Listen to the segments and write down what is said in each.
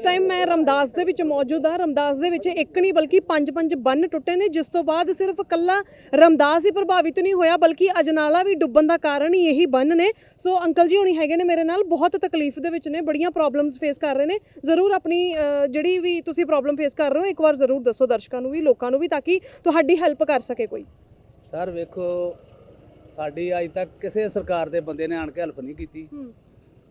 ਇਸ ਟਾਈਮ ਮੈਂ ਰਮਦਾਸ ਦੇ ਵਿੱਚ ਮੌਜੂਦ ਹਾਂ। ਰਮਦਾਸ ਦੇ ਵਿੱਚ ਇੱਕ ਨਹੀਂ ਬਲਕਿ ਪੰਜ ਪੰਜ ਬੰਨ ਟੁੱਟੇ ਨੇ ਜਿਸ ਤੋਂ ਬਾਅਦ ਸਿਰਫ ਕੱਲਾ ਰਮਦਾਸ ਹੀ ਪ੍ਰਭਾਵਿਤ ਨਹੀਂ ਹੋਇਆ ਬਲਕਿ ਅਜਨਾਲਾ ਵੀ ਡੁੱਬਣ ਦਾ ਕਾਰਨ ਹੀ ਇਹੀ ਬੰਨ ਨੇ। ਸੋ ਅੰਕਲ ਜੀ ਹੁਣੀ ਹੈਗੇ ਨੇ ਮੇਰੇ ਨਾਲ ਬਹੁਤ ਤਕਲੀਫ ਦੇ ਵਿੱਚ ਨੇ ਬੜੀਆਂ ਪ੍ਰੋਬਲਮਸ ਫੇਸ ਕਰ ਰਹੇ ਨੇ। ਜ਼ਰੂਰ ਆਪਣੀ ਜਿਹੜੀ ਵੀ ਤੁਸੀਂ ਪ੍ਰੋਬਲਮ ਫੇਸ ਕਰ ਰਹੇ ਹੋ ਇੱਕ ਵਾਰ ਜ਼ਰੂਰ ਦੱਸੋ ਦਰਸ਼ਕਾਂ ਨੂੰ ਵੀ ਲੋਕਾਂ ਨੂੰ ਵੀ ਤਾਂ ਕਿ ਤੁਹਾਡੀ ਹੈਲਪ ਕਰ ਸਕੇ ਕੋਈ। ਸਰ ਵੇਖੋ ਸਾਡੀ ਅੱਜ ਤੱਕ ਕਿਸੇ ਸਰਕਾਰ ਦੇ ਬੰਦੇ ਨੇ ਆਣ ਕੇ ਹੈਲਪ ਨਹੀਂ ਕੀਤੀ।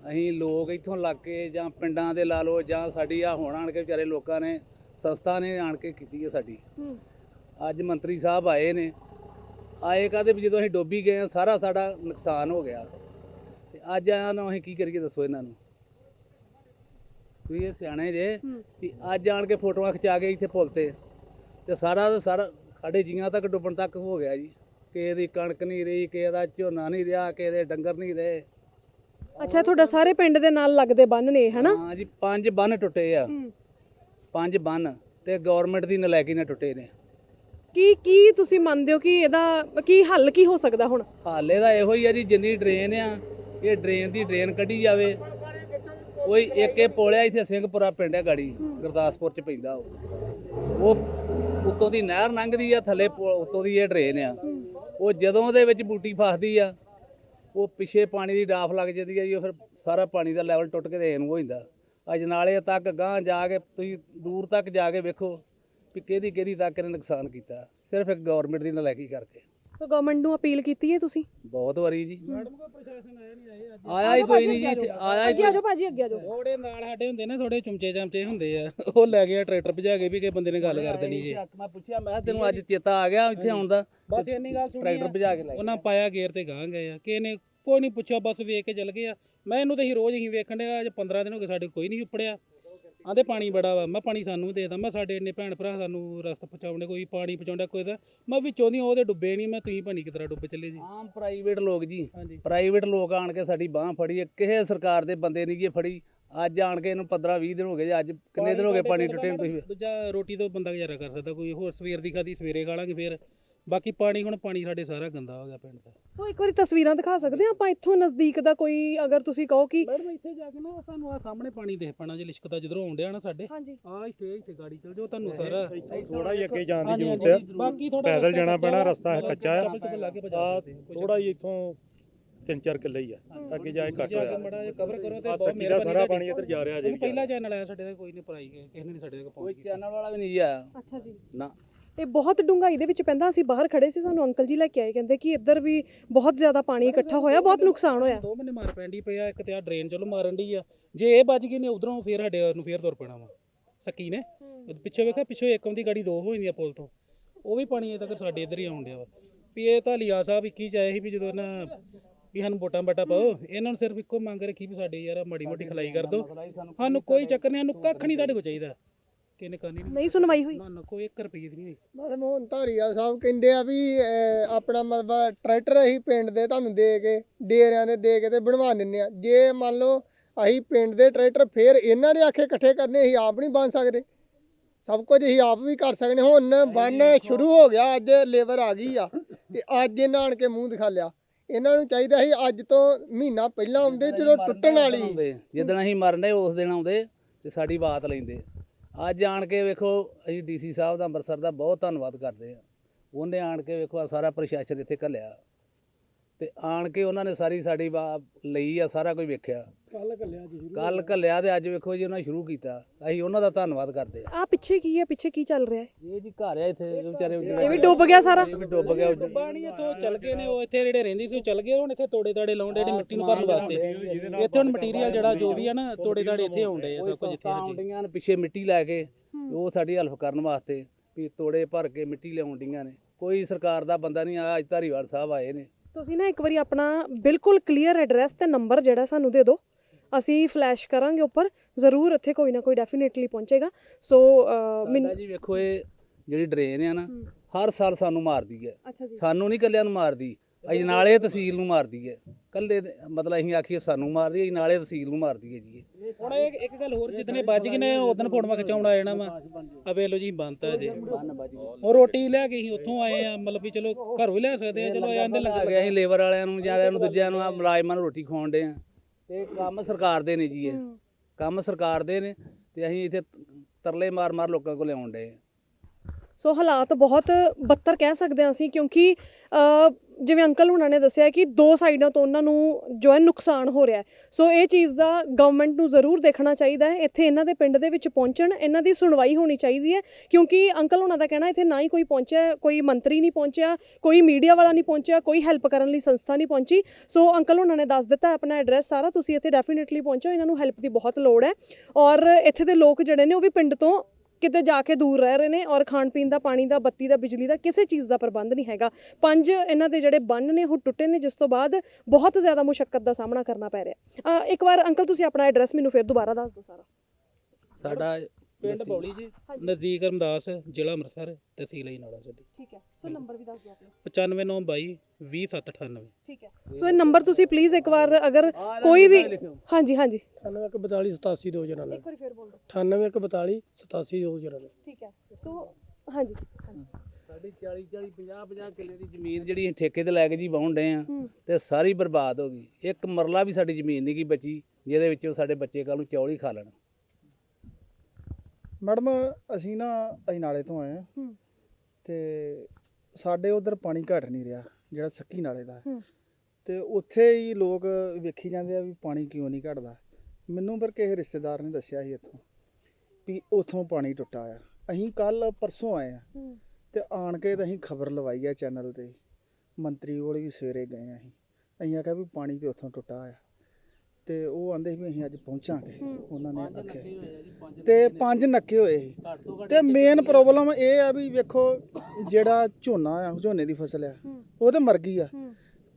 ਅਸੀਂ ਲੋਕ ਇੱਥੋਂ ਲੱਗ ਕੇ ਜਾਂ ਪਿੰਡਾਂ ਦੇ ਲਾ ਲਓ ਜਾਂ ਸਾਡੀ ਆ ਹੁਣ ਆਣ ਕੇ ਵਿਚਾਰੇ ਲੋਕਾਂ ਨੇ ਸੰਸਥਾ ਨੇ ਆਣ ਕੇ ਕੀਤੀ ਹੈ ਸਾਡੀ। ਅੱਜ ਮੰਤਰੀ ਸਾਹਿਬ ਆਏ ਨੇ। ਆਏ ਕਾਹਦੇ ਵੀ ਜਦੋਂ ਅਸੀਂ ਡੋਬੀ ਗਏ ਸਾਰਾ ਸਾਡਾ ਨੁਕਸਾਨ ਹੋ ਗਿਆ। ਤੇ ਅੱਜ ਆਇਆ ਨੂੰ ਅਸੀਂ ਕੀ ਕਰੀਏ ਦੱਸੋ ਇਹਨਾਂ ਨੂੰ? ਤੁਸੀਂ ਇਹ ਸਿਆਣੇ ਜੇ ਵੀ ਅੱਜ ਆਣ ਕੇ ਫੋਟੋਆਂ ਖਿਚਾ ਕੇ ਇੱਥੇ ਪੁੱਲ ਤੇ ਤੇ ਸਾਰਾ ਦਾ ਸਾਰਾ ਸਾਡੇ ਜੀਆਂ ਤੱਕ ਡੁੱਬਣ ਤੱਕ ਹੋ ਗਿਆ ਜੀ। ਕਿਸੇ ਦੀ ਕਣਕ ਨਹੀਂ ਰਹੀ ਕਿਸੇ ਦਾ ਝੋਨਾ ਨਹੀਂ ਰਿਹਾ ਕਿਸੇ ਦੇ ਡੰਗਰ ਨਹੀਂ ਰਹੇ। ਅੱਛਾ ਤੁਹਾਡਾ ਸਾਰੇ ਪਿੰਡ ਦੇ ਨਾਲ ਲੱਗਦੇ ਬੰਨ ਨੇ ਹਨਾ? ਹਾਂ ਜੀ ਪੰਜ ਬੰਨ ਟੁੱਟੇ ਆ। ਪੰਜ ਬੰਨ ਤੇ ਗਵਰਨਮੈਂਟ ਦੀ ਨਲਾਇਕੀ ਨਾਲ ਟੁੱਟੇ ਨੇ। ਕੀ ਕੀ ਤੁਸੀਂ ਮੰਨਦੇ ਹੋ ਕਿ ਇਹਦਾ ਕੀ ਹੱਲ ਕੀ ਹੋ ਸਕਦਾ ਹੁਣ? ਹਾਲੇ ਦਾ ਇਹੋ ਹੀ ਆ ਜੀ ਜਿੰਨੀ ਡਰੇਨ ਆ ਇਹ ਡਰੇਨ ਦੀ ਡਰੇਨ ਕੱਢੀ ਜਾਵੇ। ਕੋਈ ਇੱਕ ਇਹ ਪੋਲਿਆ ਇੱਥੇ ਸਿੰਘਪੁਰਾ ਪਿੰਡ ਹੈ ਗਾੜੀ ਗੁਰਦਾਸਪੁਰ ਚ ਪੈਂਦਾ ਉਹ। ਉਹ ਉੱਤੋਂ ਦੀ ਨਹਿਰ ਲੰਘਦੀ ਆ ਥੱਲੇ ਉੱਤੋਂ ਦੀ ਇਹ ਡਰੇਨ ਆ। ਉਹ ਜਦੋਂ ਉਹਦੇ ਵਿੱਚ ਬੂਟੀ ਫਸਦੀ ਆ ਉਹ ਪਿੱਛੇ ਪਾਣੀ ਦੀ ਡਾਫ ਲੱਗ ਜਾਂਦੀ ਹੈ ਜੀ, ਉਹ ਫਿਰ ਸਾਰਾ ਪਾਣੀ ਦਾ ਲੈਵਲ ਟੁੱਟ ਕੇ ਤੇ ਇਹਨੂੰ ਹੋ ਜਾਂਦਾ। ਅੱਜ ਨਾਲੇ ਤੱਕ ਗਾਂ ਜਾ ਕੇ ਤੁਸੀਂ ਦੂਰ ਤੱਕ ਜਾ ਕੇ ਵੇਖੋ ਵੀ ਕਿਹਦੀ ਕਿਹਦੀ ਤੱਕ ਇਹਨੇ ਨੁਕਸਾਨ ਕੀਤਾ। ਸਿਰਫ ਇੱਕ ਗਵਰਨਮੈਂਟ ਦੀ ਨਲਾਇਕੀ ਕਰਕੇ। ਸੋ ਗਵਰਨਮੈਂਟ ਨੂੰ ਅਪੀਲ ਕੀਤੀ ਹੈ ਤੁਸੀਂ? ਬਹੁਤ ਵਾਰੀ ਜੀ। ਆਇਆ ਹੀ ਕੋਈ ਨਹੀਂ ਜੀ ਆਇਆ ਹੀ ਅੱਗੇ ਆਜੋ ਭਾਜੀ ਅੱਗੇ ਆਜੋ ਥੋੜੇ ਨਾਲ ਸਾਡੇ ਹੁੰਦੇ ਨੇ ਥੋੜੇ ਚਮਚੇ ਚਮਚੇ ਹੁੰਦੇ ਆ। ਉਹ ਲੈ ਗਿਆ ਟਰੈਕਟਰ ਭਜਾ ਕੇ ਵੀ ਕਿ ਬੰਦੇ ਨੇ ਗੱਲ ਕਰ ਦੇਣੀ ਜੀ। ਮੈਂ ਪੁੱਛਿਆ ਮੈਂ ਤੈਨੂੰ ਅੱਜ ਚੇਤਾ ਆ ਗਿਆ ਇੱਥੇ ਆਉਣ ਦਾ। ਬਸ ਇੰਨੀ ਗੱਲ ਸੁਣੀ ਟਰੈਕਟਰ ਭਜਾ ਕੇ ਲੈ ਉਹਨਾਂ ਪਾਇਆ ਗੇਅਰ ਤੇ ਗਾਂ ਗਏ ਆ। ਕਿਸੇ ਨੇ ਕੋਈ ਨਹੀਂ ਪੁੱਛਿਆ ਬਸ ਵੇਖ ਕੇ ਚੱਲ ਗਏ ਆ। ਮੈਂ ਇਹਨੂੰ ਤਾਂ ਹੀ ਰੋਜ਼ ਹੀ ਵੇਖਣ ਡਿਆ ਅੱਜ 15 ਦਿਨ ਹੋ ਗਏ ਸਾਡੇ ਕੋਈ ਨਹੀਂ ਉੱਪੜਿਆ। ਆਂਦੇ ਪਾਣੀ ਬੜਾ ਵਾ ਮੈਂ ਪਾਣੀ ਸਾਨੂੰ ਦੇਦਾ ਮੈਂ ਸਾਡੇ ਇੰਨੇ ਭੈਣ ਭਰਾ ਸਾਨੂੰ ਰਸਤਾ ਪਹੁੰਚਾਉਂਦੇ ਕੋਈ ਪਾਣੀ ਪਹੁੰਚਾਉਂਦਾ ਕੋਈ ਦਾ ਮੈਂ ਵਿੱਚੋਂ ਦੀ ਉਹਦੇ ਡੁੱਬੇ ਨਹੀਂ ਮੈਂ ਤੁਸੀਂ ਪਾਣੀ ਕਿਤਰਾ ਡੁੱਬ ਚੱਲੇ ਜੀ। ਆਮ ਪ੍ਰਾਈਵੇਟ ਲੋਕ ਜੀ ਪ੍ਰਾਈਵੇਟ ਲੋਕ ਆਣ ਕੇ ਸਾਡੀ ਬਾਹ ਫੜੀ ਹੈ ਕਿਸੇ ਸਰਕਾਰ ਦੇ ਬੰਦੇ ਨਹੀਂ ਜੀ ਫੜੀ ਅੱਜ ਆਣ ਕੇ ਇਹਨੂੰ 15 20 ਦਿਨ ਹੋ ਗਏ ਜੀ ਅੱਜ ਕਿੰਨੇ ਦਿਨ ਹੋ ਗਏ ਪਾਣੀ ਟੁੱਟੇ ਨੂੰ ਤੁਸੀਂ? ਦੂਜਾ ਰੋਟੀ ਤੋਂ ਬੰਦਾ ਗੁਜ਼ਾਰਾ ਕਰ ਸਕਦਾ ਕੋਈ ਹੋਰ ਸਵੇਰ ਦੀ ਖਾਦੀ ਸਵੇਰੇ ਖਾ ਲਾਂਗੇ ਫੇਰ। ਬਾਕੀ ਪਾਣੀ ਹੁਣ ਪਾਣੀ ਸਾਡੇ ਸਾਰਾ ਗੰਦਾ ਹੋ ਗਿਆ ਪਿੰਡ ਦਾ। ਸੋ ਇੱਕ ਵਾਰੀ ਤਸਵੀਰਾਂ ਦਿਖਾ ਸਕਦੇ ਹਾਂ ਆਪਾਂ ਇੱਥੋਂ ਨਜ਼ਦੀਕ ਦਾ ਕੋਈ ਅਗਰ ਤੁਸੀਂ ਕਹੋ ਕਿ ਮੈਡਮ ਇੱਥੇ ਜਾ ਕੇ ਨਾ ਤੁਹਾਨੂੰ ਆ ਸਾਹਮਣੇ ਪਾਣੀ ਦੇਖ ਪੈਣਾ ਜੇ ਲਿਸ਼ਕਦਾ ਜਦੋਂ ਆਉਂਦਿਆ ਨਾ ਸਾਡੇ। ਹਾਂਜੀ। ਆ ਇੱਥੇ ਇੱਥੇ ਗਾੜੀ ਚਲ ਜਾਓ ਤੁਹਾਨੂੰ ਸਾਰਾ ਥੋੜਾ ਹੀ ਅੱਗੇ ਜਾਣ ਦੀ ਜ਼ਰੂਰਤ ਹੈ। ਬਾਕੀ ਥੋੜਾ ਪੈਦਲ ਜਾਣਾ ਪੈਣਾ ਰਸਤਾ ਹੈ ਕੱਚਾ ਹੈ ਆ। ਥੋੜਾ ਹੀ ਇੱਥੋਂ 3-4 ਕਿੱਲੇ ਹੀ ਆ। ਅੱਗੇ ਜਾ ਕੇ ਘੱਟ ਜਾ ਹੋਇਆ। ਮੜਾ ਜਿਹਾ ਕਵਰ ਕਰੋ ਤੇ ਆ ਬਹੁਤ ਦਾ ਸਾਰਾ। ਪਾਣੀ ਇੱਧਰ ਜਾ ਰਿਹਾ ਜੇ। ਪਹਿਲਾ ਚੈਨਲ ਆਇਆ ਸਾਡੇ ਦਾ ਕੋਈ ਨਹੀਂ ਗਿਆ ਕਿਸੇ ਨੇ ਨਹੀਂ ਸਾਡੇ ਤੱਕ ਕੋਈ ਚੈਨਲ ਵਾਲਾ ਵੀ ਨਹੀਂ ਜੀ ਆਇਆ। ਅੱਛਾ ਜੀ। ਨਾ। ਇਹ ਬਹੁਤ ਡੂੰਘਾਈ ਦੇ ਵਿੱਚ ਪੈਂਦਾ। ਅਸੀਂ ਬਾਹਰ ਖੜੇ ਸੀ ਸਾਨੂੰ ਅੰਕਲ ਜੀ ਲੈ ਕੇ ਆਏ ਕਹਿੰਦੇ ਕਿ ਇੱਧਰ ਵੀ ਬਹੁਤ ਜ਼ਿਆਦਾ ਪਾਣੀ ਇਕੱਠਾ ਹੋਇਆ ਬਹੁਤ ਨੁਕਸਾਨ ਹੋਇਆ। ਦੋ ਮਹੀਨੇ ਮਾਰ ਪੈਂਦੀ ਪਿਆ ਇੱਕ ਤੇ ਆ ਡਰੇਨ ਚਲੋ ਮਾਰਨ ਦੀ ਆ। ਜੇ ਇਹ ਵੱਜ ਗਈ ਨੇ ਉਧਰੋਂ ਫੇਰ ਸਾਡੇ ਨੂੰ ਫੇਰ ਤੁਰ ਪੈਣਾ ਵਾ ਸੱਕੀ ਨੇ। ਪਿੱਛੇ ਵੇਖਿਆ ਪਿੱਛੇ ਇੱਕ ਦੀ ਗਾੜੀ ਦੋ ਹੋ ਜਾਂਦੀਆਂ ਪੁਲ ਤੋਂ। ਉਹ ਵੀ ਪਾਣੀ ਅਜੇ ਤੱਕ ਸਾਡੇ ਇੱਧਰ ਹੀ ਆਉਣ ਡਿਆ ਵਾ। ਵੀ ਇਹ ਧਾਲੀਆ ਸਾਹਿਬ 21 ਚ ਆਏ ਸੀ ਵੀ ਜਦੋਂ ਨਾ ਵੀ ਸਾਨੂੰ ਵੋਟਾਂ ਬਾਟਾ ਪਾਓ ਇਹਨਾਂ ਨੂੰ ਸਿਰਫ ਇੱਕੋ ਮੰਗ ਰੱਖੀ ਵੀ ਸਾਡੇ ਯਾਰ ਮਾੜੀ ਮੋਟੀ ਖਲਾਈ ਕਰ ਦਿਓ ਸਾਨੂੰ ਕੋਈ ਚੱਕਰ ਨਹੀਂ ਸਾਨੂੰ ਕੱਖ ਨਹੀਂ ਤੁਹਾਡੇ ਕੋਲ ਚਾਹੀਦਾ। ਕਿਹਨੇ ਕਰਨੀ ਨਹੀਂ ਨਹੀਂ ਸੁਣਵਾਈ ਹੋਈ। ਨਾ ਨਾ ਕੋਈ 1 ਰੁਪਏ ਦੀ ਨਹੀਂ ਹੋਈ। ਹੁਣ ਧਾਰੀਵਾਲ ਸਾਹਿਬ ਕਹਿੰਦੇ ਆ ਵੀ ਅਹ, ਆਪਣਾ ਮਤਲਬ ਟਰੈਕਟਰ ਅਸੀਂ ਪਿੰਡ ਦੇ ਤੁਹਾਨੂੰ ਦੇ ਕੇ ਡੇਰਿਆਂ ਦੇ ਦੇ ਕੇ ਤੇ ਬਣਵਾ ਦਿੰਨੇ ਆ। ਜੇ ਮੰਨ ਲਓ ਅਸੀਂ ਪਿੰਡ ਦੇ ਟਰੈਕਟਰ ਫੇਰ ਇਹਨਾਂ ਦੇ ਆਖੇ ਇਕੱਠੇ ਕਰਨੇ ਅਸੀਂ ਆਪ ਨਹੀਂ ਬਣ ਸਕਦੇ। ਸਭ ਕੁਝ ਅਸੀਂ ਆਪ ਵੀ ਕਰ ਸਕਦੇ। ਹੁਣ ਬੰਨ ਸ਼ੁਰੂ ਹੋ ਗਿਆ ਅੱਜ ਲੇਬਰ ਆ ਗਈ ਆ ਤੇ ਅੱਜ ਇਹਨਾਂ ਆਣ ਕੇ ਮੂੰਹ ਦਿਖਾ ਲਿਆ। ਇਹਨਾਂ ਨੂੰ ਚਾਹੀਦਾ ਸੀ ਅੱਜ ਤੋਂ ਮਹੀਨਾ ਪਹਿਲਾਂ ਆਉਂਦੇ ਜਦੋਂ ਟੁੱਟਣ ਵਾਲੀ। ਜਿੱਦਣ ਅਸੀਂ ਮਰਨੇ ਉਸ ਦਿਨ ਆਉਂਦੇ ਤੇ ਸਾਡੀ ਬਾਤ ਲੈਂਦੇ। ਅੱਜ ਆਣ ਕੇ ਵੇਖੋ, ਅਸੀਂ ਡੀਸੀ ਸਾਹਿਬ ਦਾ, ਅੰਮ੍ਰਿਤਸਰ ਦਾ ਬਹੁਤ ਧੰਨਵਾਦ ਕਰਦੇ ਆ ਉਹਨੇ ਆਣ ਕੇ ਵੇਖੋ ਆਹ ਸਾਰਾ ਪ੍ਰਸ਼ਾਸਨ ਇੱਥੇ ਘੱਲਿਆ। ਤੇ ਆਣ ਕੇ ਉਹਨਾਂ ਨੇ ਸਾਰੀ ਸਾਡੀ ਬਾਤ ਲਈ ਆ, ਸਾਰਾ ਕੁਝ ਵੇਖਿਆ। ਕੱਲ ਕੱਲਿਆ ਜੀ ਕੱਲ ਘੱਲਿਆ ਤੇ ਅੱਜ ਵੇਖੋ ਜੀ ਉਹਨਾਂ ਸ਼ੁਰੂ ਕੀਤਾ। ਅਸੀਂ ਉਹਨਾਂ ਦਾ ਧੰਨਵਾਦ ਕਰਦੇ ਆ ਆ ਪਿੱਛੇ ਕੀ ਹੈ? ਪਿੱਛੇ ਕੀ ਚੱਲ ਰਿਹਾ ਹੈ? ਇਹ ਜੀ ਘਰ ਆ ਇੱਥੇ ਵਿਚਾਰੇ ਇਹ ਵੀ ਡੁੱਬ ਗਿਆ ਸਾਰਾ। ਇਹ ਵੀ ਡੁੱਬ ਗਿਆ। ਪਾਣੀ ਇੱਥੋਂ ਚੱਲ ਗਏ ਨੇ ਉਹ ਇੱਥੇ ਜਿਹੜੇ ਰਹਿੰਦੇ ਸੀ ਉਹ ਚੱਲ ਗਏ ਹੁਣ ਇੱਥੇ ਤੋੜੇ ਤਾੜੇ ਲਾਉਣ ਦੇ ਮਿੱਟੀ ਨੂੰ ਭਰਨ ਵਾਸਤੇ। ਇੱਥੇ ਹੁਣ ਮਟੀਰੀਅਲ ਜਿਹੜਾ ਜੋ ਵੀ ਆ ਨਾ ਤੋੜੇ ਤਾੜੇ ਇੱਥੇ ਆਉਂਦੇ ਆ ਸਭ ਕੁਝ ਇੱਥੇ ਹਾਂਜੀ ਆਉਂਦੀਆਂ ਨੇ ਪਿੱਛੇ ਮਿੱਟੀ ਲੈ ਕੇ ਉਹ ਸਾਡੀ ਹੈਲਪ ਕਰਨ ਵਾਸਤੇ ਵੀ ਤੋੜੇ ਭਰ ਕੇ ਮਿੱਟੀ ਲਿਆਉਂਦੀਆਂ ਨੇ। ਕੋਈ ਸਰਕਾਰ ਦਾ ਬੰਦਾ ਨਹੀਂ ਆਇਆ ਅੱਜ ਧਾਰੀਵਾਲ ਸਾਹਿਬ ਆਏ ਨੇ। ਤੁਸੀਂ ਨਾ ਇੱਕ ਵਾਰੀ ਆਪਣਾ ਬਿਲਕੁਲ ਕਲੀਅਰ ਐਡਰੈਸ ਤੇ ਨੰਬਰ ਜਿਹੜਾ ਸਾਨੂੰ ਦੇ ਦਿਓ। ਅਸੀਂ ਫਲੈਸ਼ ਕਰਾਂਗੇ ਉੱਪਰ ਜ਼ਰੂਰ ਇੱਥੇ ਕੋਈ ਨਾ ਕੋਈ ਡੈਫੀਨੇਟਲੀ ਪਹੁੰਚੇਗਾ। ਸੋ ਮੈਨੂੰ ਜੀ ਵੇਖੋ ਇਹ ਜਿਹੜੀ ਡਰੇਨ ਆ ਨਾ ਹਰ ਸਾਲ ਸਾਨੂੰ ਮਾਰਦੀ ਹੈ। ਸਾਨੂੰ ਨਹੀਂ ਕੱਲਿਆਂ ਨੂੰ ਮਾਰਦੀ ਅਜਨਾਲੇ ਤਹਿਸੀਲ ਨੂੰ ਮਾਰਦੀ ਹੈ। ਕੱਲੇ ਮਤਲਬ ਅਸੀਂ ਆਖੀਏ ਸਾਨੂੰ ਮਾਰਦੀ ਹੈ ਅਜਨਾਲੇ ਤਹਿਸੀਲ ਨੂੰ ਮਾਰਦੀ ਹੈ ਜੀ। ਹੁਣ ਇੱਕ ਇੱਕ ਗੱਲ ਹੋਰ ਜਿੱਦਨੇ ਵੱਜ ਗਏ ਨੇ ਉਦੋਂ ਫੋਟੋਆਂ ਖਿਚਾਉਣ ਆ ਜਾਣਾ ਵਾ। ਆ ਵੇਖ ਲਓ ਜੀ ਬੰਤਾ ਜੇ। ਉਹ ਰੋਟੀ ਲੈ ਕੇ ਅਸੀਂ ਉੱਥੋਂ ਆਏ ਆ ਮਤਲਬ ਵੀ ਚਲੋ ਘਰੋਂ ਵੀ ਲੈ ਸਕਦੇ ਆ ਚਲੋ ਆਂਦੇ ਆ ਲੰਗਰ ਗਿਆ ਅਸੀਂ ਲੇਬਰ ਵਾਲਿਆਂ ਨੂੰ ਜਾਂ ਨੂੰ ਦੂਜਿਆਂ ਨੂੰ ਆ ਮੁਲਾਜ਼ਮਾਂ ਨੂੰ ਰੋਟੀ ਖਵਾਉਣ ਦੇ ਆ। ਤੇ ਕੰਮ ਸਰਕਾਰ ਦੇ ਨੇ ਜੀ ਇਹ। ਕੰਮ ਸਰਕਾਰ ਦੇ ਨੇ ਤੇ ਅਸੀਂ ਇੱਥੇ ਤਰਲੇ ਮਾਰ ਮਾਰ ਲੋਕਾਂ ਕੋਲ ਆਉਣ ਡਏ ਸੋ ਹਾਲਾਤ ਬਹੁਤ ਬੱਤਰ ਕਹਿ ਸਕਦੇ ਹਾਂ ਅਸੀਂ, ਕਿਉਂਕਿ ਜਿਵੇਂ ਅੰਕਲ ਹੁਣਾਂ ਨੇ ਦੱਸਿਆ ਕਿ ਦੋ ਸਾਈਡਾਂ ਤੋਂ ਉਹਨਾਂ ਨੂੰ ਜੋ ਹੈ ਨੁਕਸਾਨ ਹੋ ਰਿਹਾ ਸੋ ਇਹ ਚੀਜ਼ ਦਾ ਗਵਰਨਮੈਂਟ ਨੂੰ ਜ਼ਰੂਰ ਦੇਖਣਾ ਚਾਹੀਦਾ ਹੈ। ਇੱਥੇ ਇਹਨਾਂ ਦੇ ਪਿੰਡ ਦੇ ਵਿੱਚ ਪਹੁੰਚਣ, ਇਹਨਾਂ ਦੀ ਸੁਣਵਾਈ ਹੋਣੀ ਚਾਹੀਦੀ ਹੈ, ਕਿਉਂਕਿ ਅੰਕਲ ਹੁਣਾਂ ਦਾ ਕਹਿਣਾ ਇੱਥੇ ਨਾ ਹੀ ਕੋਈ ਪਹੁੰਚਿਆ, ਕੋਈ ਮੰਤਰੀ ਨਹੀਂ ਪਹੁੰਚਿਆ, ਕੋਈ ਮੀਡੀਆ ਵਾਲਾ ਨਹੀਂ ਪਹੁੰਚਿਆ, ਕੋਈ ਹੈਲਪ ਕਰਨ ਲਈ ਸੰਸਥਾ ਨਹੀਂ ਪਹੁੰਚੀ। ਸੋ ਅੰਕਲ ਹੁਣਾਂ ਨੇ ਦੱਸ ਦਿੱਤਾ ਆਪਣਾ ਐਡਰੈਸ ਸਾਰਾ, ਤੁਸੀਂ ਇੱਥੇ ਡੈਫੀਨਿਟਲੀ ਪਹੁੰਚੋ, ਇਹਨਾਂ ਨੂੰ ਹੈਲਪ ਦੀ ਬਹੁਤ ਲੋੜ ਹੈ। ਔਰ ਇੱਥੇ ਦੇ ਲੋਕ ਜਿਹੜੇ ਨੇ, ਉਹ ਵੀ ਪਿੰਡ ਤੋਂ ਕਿਤੇ ਜਾ ਕੇ ਦੂਰ ਰਹਿ ਰਹੇ ਨੇ ਔਰ ਖਾਣ ਪੀਣ ਦਾ, ਪਾਣੀ ਦਾ, ਬੱਤੀ ਦਾ, ਬਿਜਲੀ ਦਾ ਕਿਸੇ ਚੀਜ਼ ਦਾ ਪ੍ਰਬੰਧ ਨਹੀਂ ਹੈਗਾ। ਪੰਜ ਇਹਨਾਂ ਦੇ ਜਿਹੜੇ ਬੰਨ ਨੇ ਉਹ ਟੁੱਟੇ ਨੇ, ਜਿਸ ਤੋਂ ਬਾਅਦ ਬਹੁਤ ਜ਼ਿਆਦਾ ਮੁਸ਼ਕਲ ਦਾ ਸਾਹਮਣਾ ਕਰਨਾ ਪੈ ਰਿਹਾ। ਇੱਕ ਵਾਰ ਅੰਕਲ ਤੁਸੀਂ ਆਪਣਾ ਐਡਰੈਸ ਮੈਨੂੰ ਫਿਰ ਦੁਬਾਰਾ ਦੱਸ ਦਿਓ ਸਾਰਾ। ਸਾਡਾ ਪਿੰਡ। ਬੌਲੀ ਜੀ ਹਾਂਜੀ। ਨਜ਼ਦੀਕ ਜ਼ਿਲ੍ਹਾ ਅੰਮ੍ਰਿਤਸਰ ਤਹਿਸੀਲ ਹੀ ਨਾਲਾ ਸਾਡੀ ਠੀਕ ਹੈ ਸੋ ਨੰਬਰ ਵੀ ਦੱਸ ਦਿਓ ਆਪਣਾ। 9592 20798 ਠੀਕ ਹੈ। ਸੋ ਇਹ ਨੰਬਰ ਤੁਸੀਂ ਪਲੀਜ਼ ਇੱਕ ਵਾਰ ਅਗਰ ਕੋਈ ਵੀ ਹਾਂਜੀ ਹਾਂਜੀ। 9142 87294 ਇੱਕ ਵਾਰੀ ਫਿਰ ਬੋਲ ਦਿਓ। 9842 87294 ਠੀਕ ਹੈ। ਸੋ ਹਾਂਜੀ। ਹਾਂਜੀ। ਸਾਡੀ 40 40 50 50 ਕਿੱਲੇ ਦੀ ਜ਼ਮੀਨ ਜਿਹੜੀ ਅਸੀਂ ਠੇਕੇ ਤੇ ਲੈ ਕੇ ਜੀ ਵਾਹੁਣ ਡਏ ਆ ਹੂੰ। ਤੇ ਸਾਰੀ ਬਰਬਾਦ ਹੋ ਗਈ। ਇੱਕ ਮਰਲਾ ਵੀ ਸਾਡੀ ਜ਼ਮੀਨ ਨਹੀਂ ਗਈ ਬਚੀ ਜਿਹਦੇ ਵਿੱਚੋਂ ਸਾਡੇ ਬੱਚੇ ਕੱਲ ਨੂੰ ਚੌਲ ਹੀ ਖਾ ਲੈਣ। ਮੈਡਮ ਅਸੀਂ ਨਾ ਅਸੀਂ ਨਾਲੇ ਤੋਂ ਆਏ ਆ ਹੂੰ। ਤੇ ਸਾਡੇ ਉਧਰ ਪਾਣੀ ਘਟ ਨਹੀਂ ਰਿਹਾ ਜਿਹੜਾ ਸੱਕੀ ਨਾਲੇ ਦਾ। ਹੈ। ਹੂੰ। ਤੇ ਉੱਥੇ ਹੀ ਲੋਕ ਵੇਖੀ ਜਾਂਦੇ ਆ ਵੀ ਪਾਣੀ ਕਿਉਂ ਨਹੀਂ ਘਟਦਾ। ਮੈਨੂੰ ਪਰ ਕਿਸੇ ਰਿਸ਼ਤੇਦਾਰ ਨੇ ਦੱਸਿਆ ਸੀ ਇੱਥੋਂ ਵੀ ਉੱਥੋਂ ਪਾਣੀ ਟੁੱਟਾ ਆ। ਅਸੀਂ ਕੱਲ ਪਰਸੋਂ ਆਏ ਆ ਹੂੰ। ਤੇ ਆਣ ਕੇ ਤਾਂ ਅਸੀਂ ਖਬਰ ਲਵਾਈ ਆ ਚੈਨਲ ਤੇ। ਮੰਤਰੀ ਕੋਲ ਵੀ ਸਵੇਰੇ ਗਏ ਆ ਅਸੀਂ। ਅਸੀਂ ਆਖਿਆ ਵੀ ਪਾਣੀ ਤੇ ਉੱਥੋਂ ਟੁੱਟਾ ਆ। ਤੇ ਉਹ ਆਂਦੇ ਸੀ ਵੀ ਅਸੀਂ ਅੱਜ ਪਹੁੰਚਾਂਗੇ। ਉਹਨਾਂ ਨੇ ਆਖਿਆ। ਤੇ ਪੰਜ ਨੱਕੇ ਹੋਏ ਸੀ। ਤੇ ਮੇਨ ਪ੍ਰੋਬਲਮ ਇਹ ਆ ਵੀ ਵੇਖੋ ਜਿਹੜਾ ਝੋਨਾ ਆ ਝੋਨੇ ਦੀ ਫਸਲ ਆ। ਉਹ ਤੇ ਮਰ ਗਈ ਆ।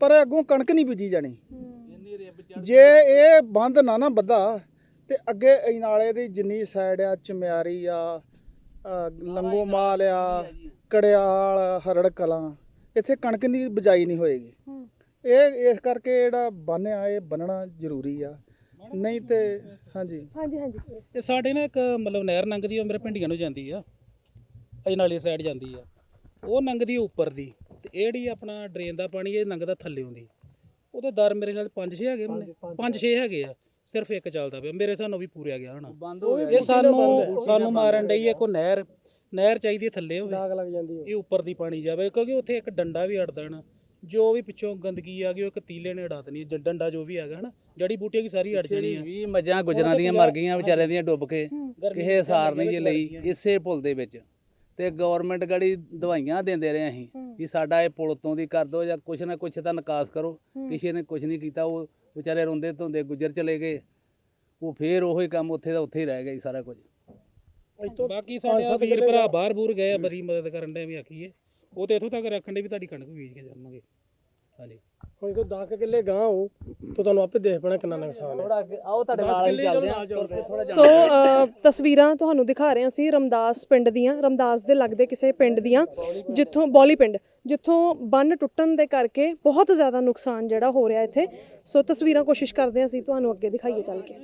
ਪਰ ਅੱਗੋਂ ਕਣਕ ਨਹੀਂ ਬੀਜੀ ਜਾਣੀ। ਜੇ ਇਹ ਬੰਦ ਨਾ ਨਾ ਬੱਧਾ ਤੇ ਅੱਗੇ ਇਹ ਨਾਲੇ ਦੀ ਜਿੰਨੀ ਸਾਈਡ ਆ ਚਮਿਆਰੀ ਆ ਲੰਗੋ ਮਾਲ ਆ ਕੜਿਆਲ ਹਰੜ ਕਲਾਂ ਇੱਥੇ ਕਣਕ ਦੀ ਬਜਾਈ ਨਹੀਂ ਹੋਏਗੀ। ਹੂੰ। ਇਹ ਇਸ ਕਰਕੇ ਜਿਹੜਾ ਬੰਨ ਆ ਇਹ ਬੰਨਣਾ ਜ਼ਰੂਰੀ ਆ। ਨਹੀਂ ਤੇ ਹਾਂਜੀ। ਹਾਂਜੀ ਹਾਂਜੀ। ਤੇ ਸਾਡੇ ਨਾ ਇੱਕ ਮਤਲਬ ਨਹਿਰ ਲੰਘਦੀ ਆ ਮੇਰੇ ਪਿੰਡੀਆਂ ਨੂੰ ਜਾਂਦੀ ਆ। ਅਜਨਾਲੀ ਸਾਈਡ ਜਾਂਦੀ ਆ। ਉਹ ਲੰਘਦੀ ਆ ਉੱਪਰ ਦੀ। ਤੇ ਇਹ ਜਿਹੜੀ ਆਪਣਾ ਡਰੇਨ ਦਾ ਪਾਣੀ ਇਹ ਲੰਘਦਾ ਥੱਲੇ ਆਉਂਦੀ ਉਹਦੇ ਦਰ ਮੇਰੇ ਖਿਆਲ 5-6 ਹੈਗੇ ਮਨੇ 5-6 ਹੈਗੇ ਆ। ਸਿਰਫ ਇੱਕ ਚੱਲਦਾ ਪਿਆ। ਮੇਰੇ ਨਾਲ ਵੀ ਪੂਰਿਆ ਗਿਆ ਹੋਣਾ। ਇਹ ਸਾਨੂੰ ਸਾਨੂੰ ਮਾਰਨ ਡਈ ਹੈ। ਕੋਈ ਨਹਿਰ। ਨਹਿਰ ਚਾਹੀਦੀ ਹੈ ਥੱਲੇ ਹੋਵੇ ਲਾਗ ਲੱਗ ਜਾਂਦੀ ਹੈ ਇਹ ਉੱਪਰ ਦੀ ਪਾਣੀ ਜਾਵੇ। ਕਿਉਂਕਿ ਉੱਥੇ ਇੱਕ ਡੰਡਾ ਵੀ ਅੜਦਾ ਨਾ ਜੋ ਵੀ ਪਿੱਛੋਂ ਗੰਦਗੀ ਆ ਗਈ ਉਹ ਇੱਕ ਤੀਲੇ ਨੇ ਅੜਾ ਦੇਣੀ ਡੰਡਾ ਜੋ ਵੀ ਹੈਗਾ ਹਨਾ ਜੜੀ ਬੂਟੀਆਂ ਦੀ ਸਾਰੀ ਅੜ ਜਾਣੀ ਆ। 20 ਮੱਝਾਂ ਗੁਜਰਾਂ ਦੀਆਂ ਮਰ ਗਈਆਂ ਵਿਚਾਰਿਆਂ ਦੀਆਂ ਡੁੱਬ ਕੇ ਕਿਸੇ ਸਾਰ ਨਹੀਂ ਜੇ ਲਈ ਇਸੇ ਪੁਲ ਦੇ ਵਿੱਚ। ਤੇ ਗਵਰਨਮੈਂਟ ਗੜੀ ਦਵਾਈਆਂ ਦਿੰਦੇ ਰਹੇ ਅਸੀਂ ਕਿ ਸਾਡਾ ਇਹ ਪੁਲ ਤੋਂ ਦੀ ਕਰ ਦਿਓ ਜਾਂ ਕੁਛ ਨਾ ਕੁਛ ਤਾਂ ਨਿਕਾਸ ਕਰੋ। ਕਿਸੇ ਨੇ ਕੁਛ ਨਹੀਂ ਕੀਤਾ ਉਹ ਵਿਚਾਰੇ ਰੋਂਦੇ ਧੋਂਦੇ ਗੁਜਰ ਚਲੇ ਗਏ। ਉਹ ਫੇਰ ਉਹੀ ਕੰਮ ਉੱਥੇ ਦਾ ਉੱਥੇ ਹੀ ਰਹਿ ਗਿਆ ਸਾਰਾ ਕੁਝ। ਬਾਕੀ ਸਾਡੇ ਆ ਵੀਰ ਭਰਾ ਬਾਹਰ ਬੂਰ ਗਏ ਆ ਬੜੀ ਮਦਦ ਕਰਨ ਦੇ ਵੀ ਆਖੀਏ। ਉਹ ਤੇ ਇਥੋਂ ਤੱਕ ਰੱਖਣ ਦੇ ਵੀ ਤੁਹਾਡੀ ਕਣਕ ਬੀਜ ਕੇ ਜਾਵਾਂਗੇ। ਹਾਂਜੀ। ਹੁਣ ਕੋ 10 ਕਿੱਲੇ ਗਾਂ ਹੋ ਤਾਂ ਤੁਹਾਨੂੰ ਆਪੇ ਦੇਖ ਪੈਣਾ ਕਿੰਨਾ ਨੁਕਸਾਨ ਹੈ। ਥੋੜਾ ਆਓ ਤੁਹਾਡੇ ਨਾਲ ਹੀ ਚੱਲਦੇ ਆ ਥੋੜਾ ਸੋ ਅ, ਤਸਵੀਰਾਂ ਤੁਹਾਨੂੰ ਦਿਖਾ ਰਹੇ ਹਾਂ ਅਸੀਂ ਰਮਦਾਸ ਪਿੰਡ ਦੀਆਂ। ਰਮਦਾਸ ਦੇ ਲੱਗਦੇ ਕਿਸੇ ਪਿੰਡ ਦੀਆਂ ਜਿੱਥੋਂ ਬੌਲੀ ਪਿੰਡ ਜਿੱਥੋਂ ਬੰਨ ਟੁੱਟਣ ਦੇ ਕਰਕੇ ਬਹੁਤ ਜ਼ਿਆਦਾ ਨੁਕਸਾਨ ਜਿਹੜਾ ਹੋ ਰਿਹਾ ਇੱਥੇ। ਸੋ ਤਸਵੀਰਾਂ ਕੋਸ਼ਿਸ਼ ਕਰਦੇ ਹਾਂ ਅਸੀਂ ਤੁਹਾਨੂੰ ਅੱਗੇ ਦਿਖਾਈਏ ਚੱਲ ਕੇ।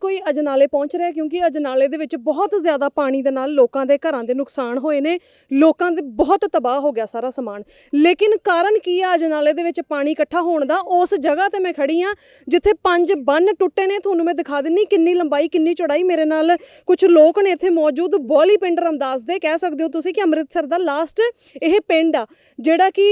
ਕੋਈ ਅਜਨਾਲੇ ਪਹੁੰਚ ਰਿਹਾ ਕਿਉਂਕਿ ਅਜਨਾਲੇ ਦੇ ਵਿੱਚ ਬਹੁਤ ਜ਼ਿਆਦਾ ਪਾਣੀ ਦੇ ਨਾਲ ਲੋਕਾਂ ਦੇ ਘਰਾਂ ਦੇ ਨੁਕਸਾਨ ਹੋਏ ਨੇ, ਲੋਕਾਂ ਦੇ ਬਹੁਤ ਤਬਾਹ ਹੋ ਗਿਆ ਸਾਰਾ ਸਮਾਨ। ਲੇਕਿਨ ਕਾਰਨ ਕੀ ਆ ਅਜਨਾਲੇ ਦੇ ਵਿੱਚ ਪਾਣੀ ਇਕੱਠਾ ਹੋਣ ਦਾ? ਉਸ ਜਗ੍ਹਾ ਤੇ ਮੈਂ ਖੜੀ ਆ ਜਿੱਥੇ ਪੰਜ ਬੰਨ ਟੁੱਟੇ ਨੇ। ਤੁਹਾਨੂੰ ਮੈਂ ਦਿਖਾ ਦਿੰਨੀ ਕਿੰਨੀ ਲੰਬਾਈ, ਕਿੰਨੀ ਚੌੜਾਈ। ਮੇਰੇ ਨਾਲ ਕੁਝ ਲੋਕ ਨੇ ਇੱਥੇ ਮੌਜੂਦ। ਬੋਲੀ ਪਿੰਡ ਰਮਦਾਸ ਦੇ। ਕਹਿ ਸਕਦੇ ਹੋ ਤੁਸੀਂ ਕਿ ਅੰਮ੍ਰਿਤਸਰ ਦਾ ਲਾਸਟ ਇਹ ਪਿੰਡ ਆ, ਜਿਹੜਾ ਕਿ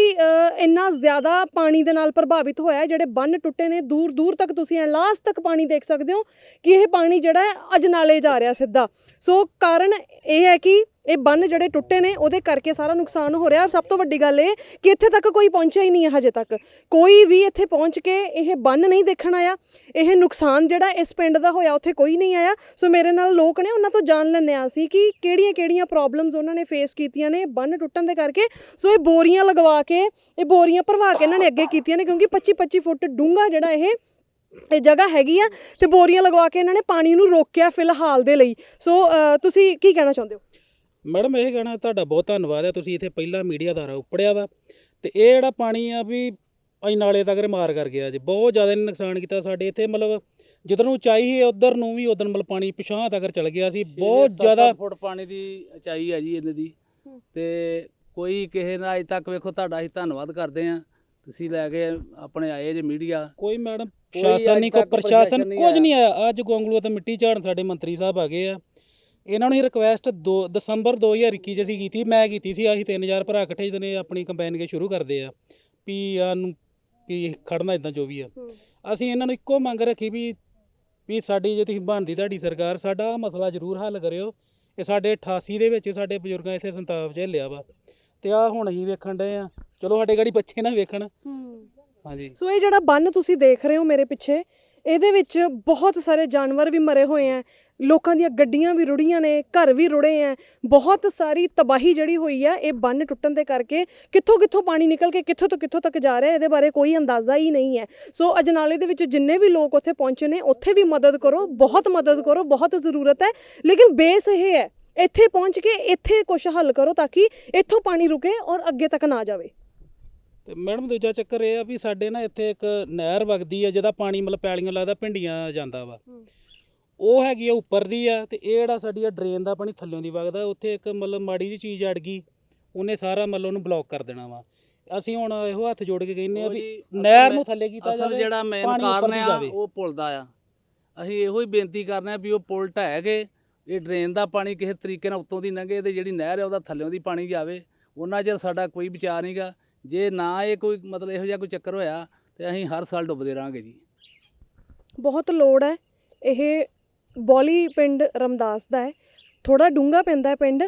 ਇੰਨਾ ਜ਼ਿਆਦਾ ਪਾਣੀ ਦੇ ਨਾਲ ਪ੍ਰਭਾਵਿਤ ਹੋਇਆ ਜਿਹੜੇ ਬੰਨ ਟੁੱਟੇ ਨੇ ਦੂਰ ਦੂਰ ਤੱਕ ਤੁਸੀਂ ਐ ਲਾਸਟ ਤੱਕ ਪਾਣੀ ਦੇਖ ਸਕਦੇ ਹੋ ਕਿ ਇਹ ਪਾਣੀ ਜਿਹੜਾ ਹੈ ਅਜਨਾਲੇ ਜਾ ਰਿਹਾ ਸਿੱਧਾ। ਸੋ ਕਾਰਨ ਇਹ ਹੈ ਕਿ ਇਹ ਬੰਨ ਜਿਹੜੇ ਟੁੱਟੇ ਨੇ, ਉਹਦੇ ਕਰਕੇ ਸਾਰਾ ਨੁਕਸਾਨ ਹੋ ਰਿਹਾ। ਔਰ ਸਭ ਤੋਂ ਵੱਡੀ ਗੱਲ ਇਹ ਕਿ ਇੱਥੇ ਤੱਕ ਕੋਈ ਪਹੁੰਚਿਆ ਹੀ ਨਹੀਂ ਹੈ ਹਜੇ ਤੱਕ। ਕੋਈ ਵੀ ਇੱਥੇ ਪਹੁੰਚ ਕੇ ਇਹ ਬੰਨ ਨਹੀਂ ਦੇਖਣ ਆਇਆ। ਇਹ ਨੁਕਸਾਨ ਜਿਹੜਾ ਇਸ ਪਿੰਡ ਦਾ ਹੋਇਆ, ਉੱਥੇ ਕੋਈ ਨਹੀਂ ਆਇਆ। ਸੋ ਮੇਰੇ ਨਾਲ ਲੋਕ ਨੇ ਉਹਨਾਂ ਤੋਂ ਜਾਣ ਲੈਣੇ ਆ ਸੀ ਕਿ ਕਿਹੜੀਆਂ ਕਿਹੜੀਆਂ ਪ੍ਰੋਬਲਮਸ ਉਹਨਾਂ ਨੇ ਫੇਸ ਕੀਤੀਆਂ ਨੇ ਬੰਨ ਟੁੱਟਣ ਦੇ ਕਰਕੇ। ਸੋ ਇਹ ਬੋਰੀਆਂ ਲਗਵਾ ਕੇ, ਇਹ ਬੋਰੀਆਂ ਭਰਵਾ ਕੇ ਇਹਨਾਂ ਨੇ ਅੱਗੇ ਕੀਤੀਆਂ ਨੇ ਕਿਉਂਕਿ 25 25 ਫੁੱਟ ਡੂੰਘਾ ਜਿਹੜਾ ਇਹ ਇਹ ਜਗ੍ਹਾ ਹੈਗੀ ਆ ਤੇ ਬੋਰੀਆਂ ਲਗਵਾ ਕੇ ਇਹਨਾਂ ਨੇ ਪਾਣੀ ਨੂੰ ਰੋਕਿਆ ਫਿਲਹਾਲ ਦੇ ਲਈ। ਸੋ ਅ, ਤੁਸੀਂ ਕੀ ਕਹਿਣਾ ਚਾਹੁੰਦੇ ਹੋ? ਮੈਡਮ ਇਹ ਕਹਿਣਾ ਤੁਹਾਡਾ ਬਹੁਤ ਧੰਨਵਾਦ ਹੈ। ਤੁਸੀਂ ਇੱਥੇ ਪਹਿਲਾਂ ਮੀਡੀਆ ਦਾ ਉਪੜਿਆ ਵਾ ਤੇ ਇਹ ਜਿਹੜਾ ਪਾਣੀ ਆ ਵੀ ਅਸੀਂ ਨਾਲੇ ਤੱਕ ਮਾਰ ਕਰ ਗਿਆ ਜੀ। ਬਹੁਤ ਜ਼ਿਆਦਾ ਇਹਨੇ ਨੁਕਸਾਨ ਕੀਤਾ ਸਾਡੇ ਇੱਥੇ ਮਤਲਬ ਜਿੱਧਰ ਨੂੰ ਚਾਈ ਸੀ ਉਧਰ ਨੂੰ ਵੀ ਉਧਰ ਮਤਲਬ ਪਾਣੀ ਪਿਛਾਂ ਤੱਕ ਚਲ ਗਿਆ ਸੀ। ਬਹੁਤ ਜ਼ਿਆਦਾ ਫੁੱਟ ਪਾਣੀ ਦੀ ਉਚਾਈ ਹੈ ਜੀ ਇਹਨਾਂ ਦੀ। ਤੇ ਕੋਈ ਕਿਸੇ ਦਾ ਅਜੇ ਤੱਕ ਵੇਖੋ ਤੁਹਾਡਾ ਅਸੀਂ ਧੰਨਵਾਦ ਕਰਦੇ ਆ ਤੁਸੀਂ ਲੈ ਕੇ ਆਪਣੇ ਆਏ ਜੇ ਮੀਡੀਆ। ਕੋਈ ਮੈਡਮ ਤੱਕ ਪ੍ਰਸ਼ਾਸਨ ਕੁਝ। ਨਹੀਂ ਆਇਆ। ਅੱਜ ਗੋਂਗਲੂ ਤੇ ਮਿੱਟੀ ਝਾੜਨ ਸਾਡੇ ਮੰਤਰੀ ਸਾਹਿਬ ਆ ਗਏ ਆ। ਇਹਨਾਂ ਨੂੰ ਹੀ ਰਿਕਵੈਸਟ 2 ਦਸੰਬਰ 2021 ਚ ਅਸੀਂ ਕੀਤੀ ਮੈਂ ਕੀਤੀ ਸੀ ਅਸੀਂ 3000 ਭਰਾ ਇਕੱਠੇ ਜਨੇ ਆਪਣੀ ਕੰਪੇਨ ਕੇ ਸ਼ੁਰੂ ਕਰਦੇ ਆ। ਵੀ ਆ ਨੂੰ ਵੀ ਖੜਨਾ ਇਦਾਂ ਜੋ ਵੀ ਆ। ਅਸੀਂ ਇਹਨਾਂ ਨੂੰ ਇੱਕੋ ਮੰਗ ਰੱਖੀ ਵੀ ਵੀ ਸਾਡੀ ਜੇ ਤੁਸੀਂ ਬਣਦੀ ਤੁਹਾਡੀ ਸਰਕਾਰ ਸਾਡਾ ਆਹ ਮਸਲਾ ਜ਼ਰੂਰ ਹੱਲ ਕਰਿਓ। ਇਹ ਸਾਡੇ 88 ਦੇ ਵਿੱਚ ਸਾਡੇ ਬਜ਼ੁਰਗਾਂ ਇੱਥੇ ਸੰਤਾਪ ਝੇਲਿਆ ਵਾ। ਤੇ ਆ ਹੁਣ ਅਸੀਂ ਵੇਖਣ ਡਏ ਆ। ਚਲੋ ਸਾਡੇ ਗਾੜੀ ਬੱਚੇ ਨਾ ਵੇਖਣ। ਹਾਂਜੀ। ਸੋ ਇਹ ਜਿਹੜਾ ਬੰਨ ਤੁਸੀਂ ਦੇਖ ਰਹੇ ਹੋ ਮੇਰੇ ਪਿੱਛੇ, ਇਹਦੇ ਵਿੱਚ ਬਹੁਤ ਸਾਰੇ ਜਾਨਵਰ ਵੀ ਮਰੇ ਹੋਏ ਆ ਲੋਕਾਂ ਦੀਆਂ ਗੱਡੀਆਂ ਵੀ ਰੁੜੀਆਂ ਨੇ, ਘਰ ਵੀ ਰੁੜੇ ਆ ਬਹੁਤ ਸਾਰੀ ਤਬਾਹੀ ਜਿਹੜੀ ਹੋਈ ਆ ਇਹ ਬੰਨ ਟੁੱਟਣ ਦੇ ਕਰਕੇ ਕਿੱਥੋਂ ਕਿੱਥੋਂ ਪਾਣੀ ਨਿਕਲ ਕੇ ਕਿੱਥੋਂ ਤੋਂ ਕਿੱਥੋਂ ਤੱਕ ਜਾ ਰਿਹਾ, ਇਹਦੇ ਬਾਰੇ ਕੋਈ ਅੰਦਾਜ਼ਾ ਹੀ ਨਹੀਂ ਹੈ ਸੋ ਅਜਨਾਲੇ ਦੇ ਵਿੱਚ ਜਿੰਨੇ ਵੀ ਲੋਕ ਉੱਥੇ ਪਹੁੰਚੇ ਨੇ, ਉੱਥੇ ਵੀ ਮਦਦ ਕਰੋ, ਬਹੁਤ ਮਦਦ ਕਰੋ, ਬਹੁਤ ਜ਼ਰੂਰਤ ਹੈ ਲੇਕਿਨ ਬੇਸ ਇਹ ਹੈ ਇੱਥੇ ਪਹੁੰਚ ਕੇ ਇੱਥੇ ਕੁਝ ਹੱਲ ਕਰੋ ਤਾਂ ਕਿ ਇੱਥੋਂ ਪਾਣੀ ਰੁਕੇ ਔਰ ਅੱਗੇ ਤੱਕ ਨਾ ਜਾਵੇ। ਤੇ ਮੈਡਮ ਦੂਜਾ ਚੱਕਰ ਇਹ ਆ ਵੀ ਸਾਡੇ ਨਾ ਇੱਥੇ ਇੱਕ ਨਹਿਰ ਵਗਦੀ ਆ ਜਿਹਦਾ ਪਾਣੀ ਮਤਲਬ ਪੈਲੀਆਂ ਲੱਗਦਾ ਪਿੰਡੀਆਂ ਜਾਂਦਾ ਵਾ। ਉਹ ਹੈਗੀ ਆ ਉੱਪਰ ਦੀ ਆ ਤੇ ਇਹ ਜਿਹੜਾ ਸਾਡੀ ਆ ਡਰੇਨ ਦਾ ਪਾਣੀ ਥੱਲਿਓਂ ਦੀ ਵਗਦਾ ਉੱਥੇ ਇੱਕ ਮਤਲਬ ਮਾੜੀ ਜੀ ਚੀਜ਼ ਅੜ ਗਈ ਉਹਨੇ ਸਾਰਾ ਮਤਲਬ ਉਹਨੂੰ ਬਲੌਕ ਕਰ ਦੇਣਾ ਵਾ। ਅਸੀਂ ਹੁਣ ਇਹੋ ਹੱਥ ਜੋੜ ਕੇ ਕਹਿੰਦੇ ਆ ਵੀ ਨਹਿਰ ਅਸਲ ਨੂੰ ਥੱਲੇ ਕੀਤਾ ਅਸਲ ਜਾਵੇ ਜਿਹੜਾ ਮੇਨ ਕਾਰਨ ਆ। ਉਹ ਪੁਲ ਦਾ ਆ। ਅਸੀਂ ਇਹੋ ਹੀ ਬੇਨਤੀ ਕਰਨੇ ਆ ਵੀ ਉਹ ਪੁਲ ਢਹਿ ਕੇ ਇਹ ਡਰੇਨ ਦਾ ਪਾਣੀ ਕਿਸੇ ਤਰੀਕੇ ਨਾਲ ਉੱਤੋਂ ਦੀ ਲੰਘੇ ਤੇ ਜਿਹੜੀ ਨਹਿਰ ਹੈ ਉਹਦਾ ਥੱਲਿਓਂ ਦੀ ਪਾਣੀ ਜਾਵੇ। ਉਹਨਾਂ ਚਿਰ ਸਾਡਾ ਕੋਈ ਵਿਚਾਰ ਨਹੀਂਗਾ ਜੇ ਨਾ ਇਹ ਕੋਈ ਮਤਲਬ ਇਹੋ ਜਿਹਾ ਕੋਈ ਚੱਕਰ ਹੋਇਆ ਤੇ ਅਸੀਂ ਹਰ ਸਾਲ ਡੁੱਬਦੇ ਰਹਾਂਗੇ ਜੀ। ਬਹੁਤ ਲੋੜ ਹੈ। ਇਹ ਬੌਲੀ ਪਿੰਡ ਰਮਦਾਸ ਦਾ ਹੈ। ਥੋੜਾ ਡੂੰਗਾ ਪੈਂਦਾ ਹੈ ਪਿੰਡ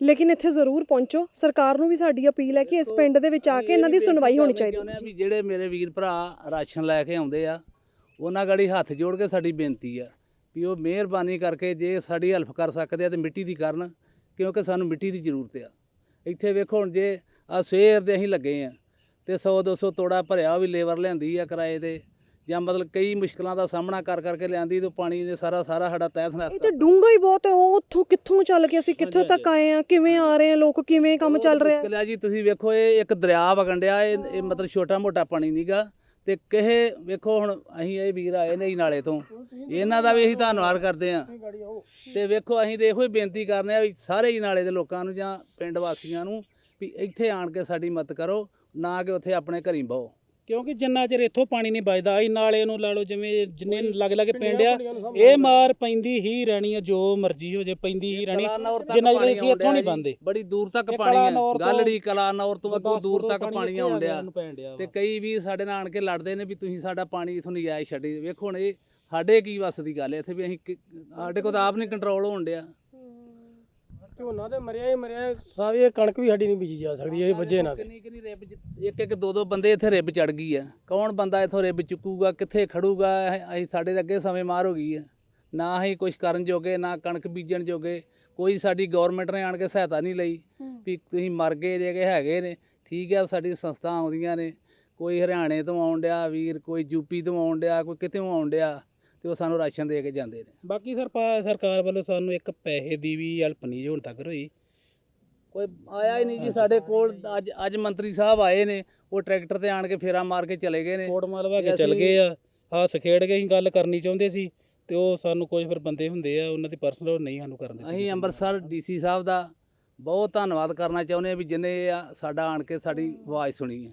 ਲੇਕਿਨ ਇੱਥੇ ਜ਼ਰੂਰ ਪਹੁੰਚੋ। ਸਰਕਾਰ ਨੂੰ ਵੀ ਸਾਡੀ ਅਪੀਲ ਹੈ ਕਿ ਇਸ ਪਿੰਡ ਦੇ ਵਿੱਚ ਆ ਕੇ ਇਹਨਾਂ ਦੀ ਸੁਣਵਾਈ ਹੋਣੀ ਚਾਹੀਦੀ ਆ ਵੀ ਜਿਹੜੇ ਮੇਰੇ ਵੀਰ ਭਰਾ ਰਾਸ਼ਨ ਲੈ ਕੇ ਆਉਂਦੇ ਆ ਉਹਨਾਂ ਗਾੜੀ ਹੱਥ ਜੋੜ ਕੇ ਸਾਡੀ ਬੇਨਤੀ ਆ ਵੀ ਉਹ ਮਿਹਰਬਾਨੀ ਕਰਕੇ ਜੇ ਸਾਡੀ ਹੈਲਪ ਕਰ ਸਕਦੇ ਆ ਤੇ ਮਿੱਟੀ ਦੀ ਕਰਨ ਕਿਉਂਕਿ ਸਾਨੂੰ ਮਿੱਟੀ ਦੀ ਜ਼ਰੂਰਤ ਆ। ਇੱਥੇ ਵੇਖੋ ਹੁਣ ਜੇ ਆ ਸਵੇਰ ਦੇ ਅਸੀਂ ਲੱਗੇ ਆ ਤੇ 100 200 ਤੋੜਾ ਭਰਿਆ ਵੀ ਲੇਬਰ ਲਿਆਂਦੀ ਆ ਕਿਰਾਏ ਤੇ ਜਾਂ ਮਤਲਬ ਕਈ ਮੁਸ਼ਕਲਾਂ ਦਾ ਸਾਹਮਣਾ ਕਰ ਕਰਕੇ ਲਿਆਂਦੀ ਤੇ ਪਾਣੀ ਨੇ ਸਾਰਾ ਸਾਰਾ ਸਾਡਾ ਨਹਿਸ ਇਹ ਤੇ ਡੂੰਗਾ ਹੀ ਬਹੁਤ ਹੈ ਉਹ ਉੱਥੋਂ ਕਿੱਥੋਂ ਚੱਲ ਕੇ ਅਸੀਂ ਕਿੱਥੋਂ ਤੱਕ ਆਏ ਆ ਕਿਵੇਂ ਆ ਰਹੇ ਆ ਲੋਕ ਕਿਵੇਂ ਕੰਮ ਚੱਲ ਰਿਹਾ ਹੈ? ਜੀ ਤੁਸੀਂ ਵੇਖੋ ਇਹ ਇੱਕ ਦਰਿਆ ਵਗਣ ਡਿਆ ਇਹ ਇਹ ਮਤਲਬ ਛੋਟਾ ਮੋਟਾ ਪਾਣੀ ਨਹੀਂਗਾ ਤੇ ਕਿਸੇ ਵੇਖੋ ਹੁਣ ਅਸੀਂ ਇਹ ਵੀਰ ਆਏ ਨੇ ਜੀ ਨਾਲੇ ਤੋਂ। ਇਹਨਾਂ ਦਾ ਵੀ ਅਸੀਂ ਧੰਨਵਾਦ ਕਰਦੇ ਆ। ਤੇ ਵੇਖੋ ਅਸੀਂ ਤੇ ਇਹੋ ਹੀ ਬੇਨਤੀ ਕਰਨੇ ਆ ਵੀ ਸਾਰੇ ਹੀ ਨਾਲੇ ਦੇ ਲੋਕਾਂ ਨੂੰ ਜਾਂ ਪਿੰਡ ਵਾਸੀਆਂ ਨੂੰ ਵੀ ਇੱਥੇ ਆਣ ਕੇ ਸਾਡੀ ਮਦਦ ਕਰੋ ਨਾ ਕਿ ਉੱਥੇ ਆਪਣੇ ਘਰੀ ਬਹੋ। ਕਿਉਂਕਿ ਜਿੰਨਾ ਚਿਰ ਇੱਥੋਂ ਪਾਣੀ ਨਹੀਂ ਵੱਜਦਾ ਇਹ ਨਾਲੇ ਨੂੰ ਲਾ ਲਓ ਜਿਵੇਂ ਜਿੰਨੇ ਲਾਗੇ ਲਾਗੇ ਪਿੰਡ ਆ ਇਹ ਮਾਰ ਪੈਂਦੀ ਹੀ ਰਹਿਣੀ ਆ ਜੋ ਮਰਜ਼ੀ ਹੋ ਜੇ ਪੈਂਦੀ ਹੀ ਰਹਿਣੀ। ਜਿੰਨਾ ਚਿਰ ਅਸੀਂ ਇੱਥੋਂ ਨਹੀਂ ਬੰਦੇ। ਬੜੀ ਦੂਰ ਤੱਕ ਪਾਣੀ ਤੋਂ ਗਾਲੜੀ ਕਲਾਨੌਰ ਤੋਂ ਅੱਗੋਂ ਦੂਰ ਤੱਕ ਪਾਣੀ ਆਉਣ ਆ ਡਿਆ ਤੇ। ਕਈ ਵੀ ਸਾਡੇ ਨਾਲ ਆਣ ਕੇ ਲੜਦੇ ਨੇ ਵੀ ਤੁਸੀਂ ਸਾਡਾ ਪਾਣੀ ਇਥੋਂ ਨਜਾਇਜ਼ ਛੱਡੀ। ਵੇਖੋ ਹੁਣ ਇਹ ਸਾਡੇ ਕੀ ਵੱਸ ਦੀ ਗੱਲ ਹੈ ਇੱਥੇ ਵੀ ਅਸੀਂ ਸਾਡੇ ਕੋਲ ਤਾਂ ਆਪ ਨਹੀਂ ਕੰਟਰੋਲ ਹੋਣ ਡਿਆ। ਝੋਨਾ ਤੇ ਮਰਿਆ ਹੀ ਮਰਿਆ ਸਾਰੀ ਇਹ ਕਣਕ ਵੀ ਸਾਡੀ ਨਹੀਂ ਬੀਜੀ ਜਾ ਸਕਦੀ ਇਹ ਵਜੇ ਨਾਲ। ਕਿੰਨੀ ਕਿੰਨੀ ਰਿਬ ਇੱਕ ਇੱਕ ਦੋ ਦੋ ਬੰਦੇ ਇੱਥੇ ਰਿਬ ਚੜ ਗਈ ਆ। ਕੌਣ ਬੰਦਾ ਇੱਥੋਂ ਰਿਬ ਚੁੱਕੂਗਾ ਕਿੱਥੇ ਖੜੂਗਾ ਅਸੀਂ ਸਾਡੇ ਦੇ ਅੱਗੇ ਸਮੇਂ ਮਾਰ ਹੋ ਗਈ ਆ। ਨਾ ਅਸੀਂ ਕੁਝ ਕਰਨ ਜੋਗੇ ਨਾ ਕਣਕ ਬੀਜਣ ਜੋਗੇ। ਕੋਈ ਸਾਡੀ ਗਵਰਨਮੈਂਟ ਨੇ ਆਣ ਕੇ ਸਹਾਇਤਾ ਨਹੀਂ ਲਈ ਵੀ ਤੁਸੀਂ ਮਰ ਗਏ ਜੇ ਕਿ ਹੈਗੇ ਨੇ। ਠੀਕ ਆ ਸਾਡੀ ਸੰਸਥਾ ਆਉਂਦੀਆਂ ਨੇ। ਕੋਈ ਹਰਿਆਣੇ ਤੋਂ ਆਉਣ ਡਿਆ ਵੀਰ ਕੋਈ ਯੂਪੀ ਤੋਂ ਆਉਣ ਡਿਆ ਕੋਈ ਕਿਤੇੋਂ ਆਉਣ ਡਿਆ। ਤੇ ਉਹ ਸਾਨੂੰ ਰਾਸ਼ਨ ਦੇ ਕੇ ਜਾਂਦੇ ਨੇ। ਬਾਕੀ ਸਰ ਪਾ- ਸਰਕਾਰ ਵੱਲੋਂ ਸਾਨੂੰ ਇੱਕ ਪੈਸੇ ਦੀ ਵੀ ਹੈਲਪ ਨਹੀਂ ਹੁਣ ਤੱਕ ਹੋਈ। ਕੋਈ ਆਇਆ ਹੀ ਨਹੀਂ ਜੀ ਸਾਡੇ ਕੋਲ। ਅੱਜ ਅੱਜ ਮੰਤਰੀ ਸਾਹਿਬ ਆਏ ਨੇ ਉਹ ਟਰੈਕਟਰ ਤੇ ਆਣ ਕੇ ਫੇਰਾ ਮਾਰ ਕੇ ਚਲੇ ਗਏ ਨੇ। ਕੋਟ ਮਾਲਵਾ ਕੇ ਚੱਲ ਗਏ ਆ ਹੱਸ ਖੇਡ ਕੇ ਅਸੀਂ ਗੱਲ ਕਰਨੀ ਚਾਹੁੰਦੇ ਸੀ ਤੇ ਉਹ ਸਾਨੂੰ ਕੁਝ ਫਿਰ ਬੰਦੇ ਹੁੰਦੇ ਆ ਉਹਨਾਂ ਦੀ ਪਰਸਨਲ ਨਹੀਂ ਸਾਨੂੰ ਕਰਨ ਦਿੱਤੀ ਅਸੀਂ ਅੰਮ੍ਰਿਤਸਰ ਡੀਸੀ ਸਾਹਿਬ ਦਾ ਬਹੁਤ ਧੰਨਵਾਦ ਕਰਨਾ ਚਾਹੁੰਦੇ ਹਾਂ ਵੀ ਜਿਨੇ ਸਾਡਾ ਆਣ ਕੇ ਸਾਡੀ ਆਵਾਜ਼ ਸੁਣੀ ਹੈ